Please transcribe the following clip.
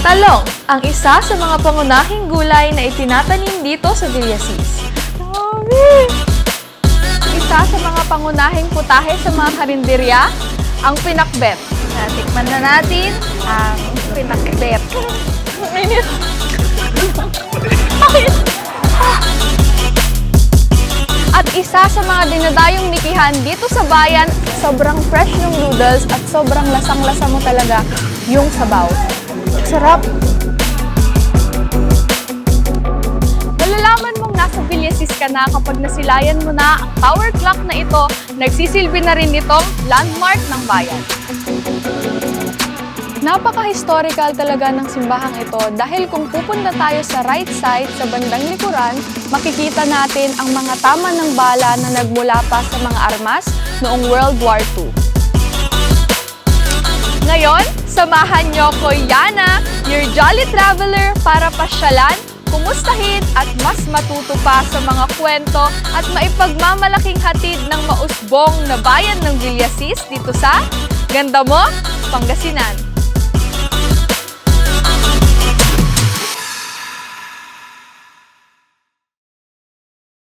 Talong, ang isa sa mga pangunahing gulay na itinatanim dito sa Villasis. Dami! Isa sa mga pangunahing putahe sa mga karinderya, ang pinakbet. Natikman na natin ang pinakbet. At isa sa mga dinadayong nikihan dito sa bayan, sobrang fresh yung noodles at sobrang lasang-lasa mo talaga yung sabaw. Sarap! Malalaman mong nasa Villasis ka na kapag nasilayan mo na ang tower clock na ito, nagsisilbi na rin itong landmark ng bayan. Napaka-historical talaga ng simbahang ito dahil kung pupunta tayo sa right side sa bandang likuran, makikita natin ang mga tama ng bala na nagmula pa sa mga armas noong World War II. Ngayon, samahan niyo ko Yana, your jolly traveler para pasyalan, kumustahin at mas matuto pa sa mga kwento at maipagmamalaking hatid ng mausbong na bayan ng Villasis dito sa Ganda mo, Pangasinan.